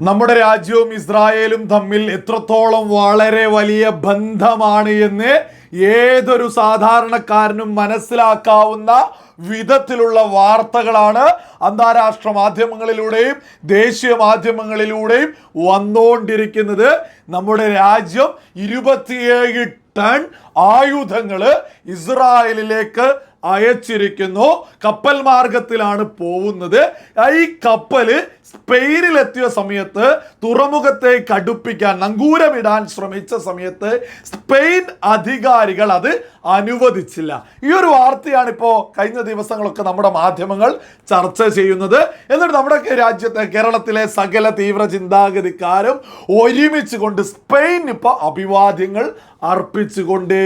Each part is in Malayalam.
നമ്മുടെ രാജ്യവും ഇസ്രായേലും തമ്മിൽ എത്രത്തോളം വളരെ വലിയ ബന്ധമാണ് എന്ന് ഏതൊരു സാധാരണക്കാരനും മനസ്സിലാക്കാവുന്ന വിധത്തിലുള്ള വാർത്തകളാണ് അന്താരാഷ്ട്ര മാധ്യമങ്ങളിലൂടെയും ദേശീയ മാധ്യമങ്ങളിലൂടെയും വന്നുകൊണ്ടിരിക്കുന്നത്. നമ്മുടെ രാജ്യം ഇരുപത്തിയേഴ് ടൺ ആയുധങ്ങൾ ഇസ്രായേലിലേക്ക് അയച്ചിരിക്കുന്നു. കപ്പൽ മാർഗത്തിലാണ് പോകുന്നത്. ഈ കപ്പൽ സ്പെയിനിലെത്തിയ സമയത്ത് തുറമുഖത്തെ കടുപ്പിക്കാൻ നങ്കൂരമിടാൻ ശ്രമിച്ച സമയത്ത് സ്പെയിൻ അധികാരികൾ അത് അനുവദിച്ചില്ല. ഈ ഒരു വാർത്തയാണ് ഇപ്പോൾ കഴിഞ്ഞ ദിവസങ്ങളൊക്കെ നമ്മുടെ മാധ്യമങ്ങൾ ചർച്ച ചെയ്യുന്നത്. എന്നിട്ട് നമ്മുടെ രാജ്യത്തെ കേരളത്തിലെ സകല തീവ്ര ചിന്താഗതിക്കാരും ഒരുമിച്ച് കൊണ്ട് സ്പെയിൻ ഇപ്പോൾ അഭിവാദ്യങ്ങൾ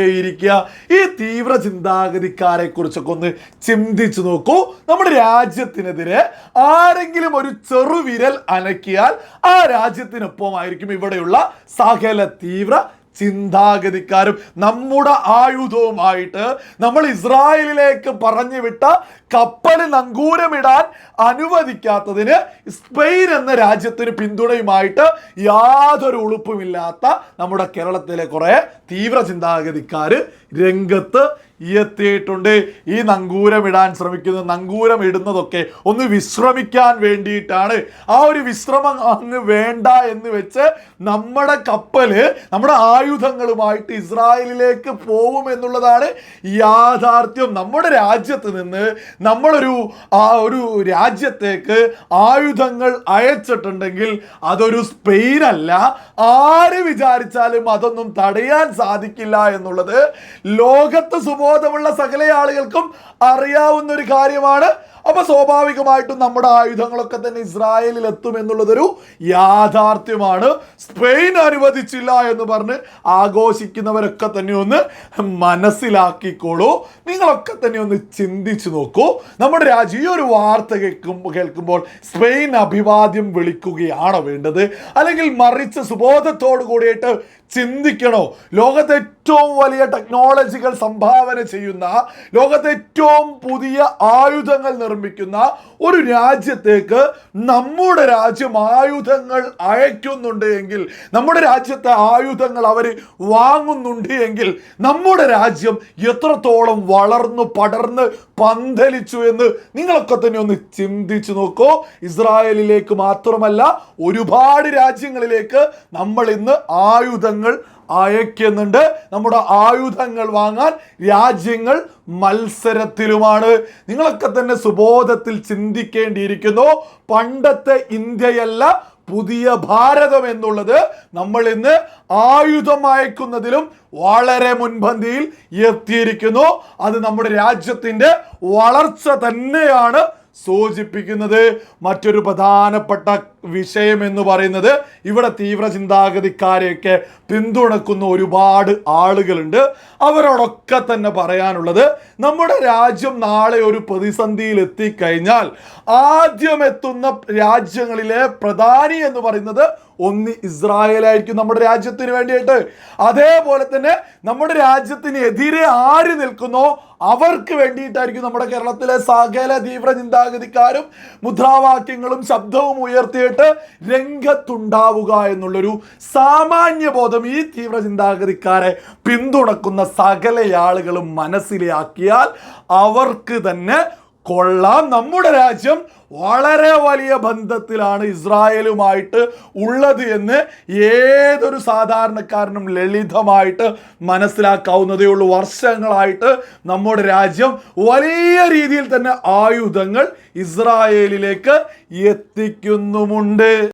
അർപ്പിച്ചുകൊണ്ടേയിരിക്കുക ഈ തീവ്ര ചിന്താഗതിക്കാരെ കുറിച്ചൊക്കെ ഒന്ന് ചിന്തിച്ചു നോക്കൂ. നമ്മുടെ രാജ്യത്തിനെതിരെ ആരെങ്കിലും ഒരു ചെറുവിരൽ അനക്കിയാൽ ആ രാജ്യത്തിനൊപ്പമായിരിക്കും ഇവിടെയുള്ള സകല തീവ്ര ചിന്താഗതിക്കാരും നമ്മുടെ ആയുധവുമായിട്ട് നമ്മൾ ഇസ്രായേലിലേക്ക് പറഞ്ഞു വിട്ട കപ്പൽ നങ്കൂരമിടാൻ അനുവദിക്കാത്തതിന് സ്പെയിൻ എന്ന രാജ്യത്തിന് പിന്തുണയുമായിട്ട് യാതൊരു ഉളുപ്പുമില്ലാത്ത നമ്മുടെ കേരളത്തിലെ കുറെ തീവ്ര ചിന്താഗതിക്കാര് രംഗത്ത് എത്തിയിട്ടുണ്ട്. ഈ നങ്കൂരം ഇടാൻ ശ്രമിക്കുന്ന നങ്കൂരം ഇടുന്നതൊക്കെ ഒന്ന് വിശ്രമിക്കാൻ വേണ്ടിയിട്ടാണ്. ആ ഒരു വിശ്രമം അങ്ങ് വേണ്ട എന്ന് വെച്ച് നമ്മുടെ കപ്പൽ നമ്മുടെ ആയുധങ്ങളുമായിട്ട് ഇസ്രായേലിലേക്ക് പോകും എന്നുള്ളതാണ് യാഥാർത്ഥ്യം. നമ്മുടെ രാജ്യത്ത് നിന്ന് നമ്മളൊരു ആ ഒരു രാജ്യത്തേക്ക് ആയുധങ്ങൾ അയച്ചിട്ടുണ്ടെങ്കിൽ അതൊരു സ്പെയിനല്ല. ആര് വിചാരിച്ചാലും അതൊന്നും തടയാൻ സാധിക്കില്ല എന്നുള്ളത് ലോകത്ത് സുബോധമുള്ള സകല ആളുകൾക്കും അറിയാവുന്ന ഒരു കാര്യമാണ് അപ്പൊ സ്വാഭാവികമായിട്ടും നമ്മുടെ ആയുധങ്ങളൊക്കെ തന്നെ ഇസ്രായേലിൽ എത്തും എന്നുള്ളതൊരു യാഥാർത്ഥ്യമാണ്. സ്പെയിൻ അനുവദിച്ചില്ല എന്ന് പറഞ്ഞ് ആഘോഷിക്കുന്നവരൊക്കെ തന്നെ ഒന്ന് മനസ്സിലാക്കിക്കോളൂ. നിങ്ങളൊക്കെ തന്നെ ഒന്ന് ചിന്തിച്ചു നോക്കൂ. നമ്മുടെ രാജ്യം ഈ ഒരു വാർത്ത കേൾക്കും കേൾക്കുമ്പോൾ സ്പെയിൻ അഭിവാദ്യം വിളിക്കുകയാണോ വേണ്ടത്? അല്ലെങ്കിൽ മറിച്ച് സുബോധത്തോടു കൂടിയിട്ട് ചിന്തിക്കണോ? ലോകത്തെ ഏറ്റവും വലിയ ടെക്നോളജികൾ സംഭാവന ചെയ്യുന്ന ലോകത്തെ ഏറ്റവും പുതിയ ആയുധങ്ങൾ നിർമ്മിക്കുന്ന ഒരു രാജ്യത്തേക്ക് നമ്മുടെ രാജ്യം ആയുധങ്ങൾ അയക്കുന്നുണ്ട് എങ്കിൽ നമ്മുടെ രാജ്യത്തെ ആയുധങ്ങൾ അവർ വാങ്ങുന്നുണ്ട് എങ്കിൽ നമ്മുടെ രാജ്യം എത്രത്തോളം വളർന്നു പടർന്ന് പന്തലിച്ചു എന്ന് നിങ്ങളൊക്കെ തന്നെ ഒന്ന് ചിന്തിച്ചു നോക്കൂ. ഇസ്രായേലിലേക്ക് മാത്രമല്ല ഒരുപാട് രാജ്യങ്ങളിലേക്ക് നമ്മൾ ഇന്ന് ആയുധങ്ങൾ അയക്കുന്നുണ്ട്. നമ്മുടെ ആയുധങ്ങൾ വാങ്ങാൻ രാജ്യങ്ങൾ മത്സരത്തിലുമാണ്. നിങ്ങളൊക്കെ തന്നെ സുബോധത്തിൽ ചിന്തിക്കേണ്ടിയിരിക്കുന്നു. പണ്ടത്തെ ഇന്ത്യയല്ല പുതിയ ഭാരതം എന്നുള്ളത് നമ്മൾ ഇന്ന് ആയുധം അയക്കുന്നതിലും വളരെ മുൻപന്തിയിൽ എത്തിയിരിക്കുന്നു. അത് നമ്മുടെ രാജ്യത്തിന്റെ വളർച്ച തന്നെയാണ് സൂചിപ്പിക്കുന്നത്. മറ്റൊരു പ്രധാനപ്പെട്ട വിഷയം എന്ന് പറയുന്നത് ഇവിടെ തീവ്ര ചിന്താഗതിക്കാരെയൊക്കെ പിന്തുണക്കുന്ന ഒരുപാട് ആളുകളുണ്ട്. അവരോടൊക്കെ തന്നെ പറയാനുള്ളത് നമ്മുടെ രാജ്യം നാളെ ഒരു പ്രതിസന്ധിയിൽ എത്തിക്കഴിഞ്ഞാൽ ആദ്യം എത്തുന്ന രാജ്യങ്ങളിലെ പ്രധാനി എന്ന് പറയുന്നത് ഒന്ന് ഇസ്രായേലായിരിക്കും നമ്മുടെ രാജ്യത്തിന് വേണ്ടിയിട്ട്. അതേപോലെ തന്നെ നമ്മുടെ രാജ്യത്തിന് എതിരെ ആര് നിൽക്കുന്നോ അവർക്ക് വേണ്ടിയിട്ടായിരിക്കും നമ്മുടെ കേരളത്തിലെ സകല തീവ്ര ചിന്താഗതിക്കാരും മുദ്രാവാക്യങ്ങളും ശബ്ദവും ഉയർത്തിയിട്ട് രംഗത്തുണ്ടാവുക എന്നുള്ളൊരു സാമാന്യ ബോധം ഈ തീവ്ര ചിന്താഗതിക്കാരെ പിന്തുണക്കുന്ന സകല ആളുകളും മനസ്സിലാക്കിയാൽ അവർക്ക് തന്നെ കൊള്ളാം. നമ്മുടെ രാജ്യം വളരെ വലിയ ബന്ധത്തിലാണ് ഇസ്രായേലുമായിട്ട് ഉള്ളത് എന്ന് ഏതൊരു സാധാരണക്കാരനും ലളിതമായിട്ട് മനസ്സിലാക്കാവുന്നതേ ഉള്ളൂ. വർഷങ്ങളായിട്ട് നമ്മുടെ രാജ്യം വലിയ രീതിയിൽ തന്നെ ആയുധങ്ങൾ ഇസ്രായേലിലേക്ക് എത്തിക്കുന്നുമുണ്ട്.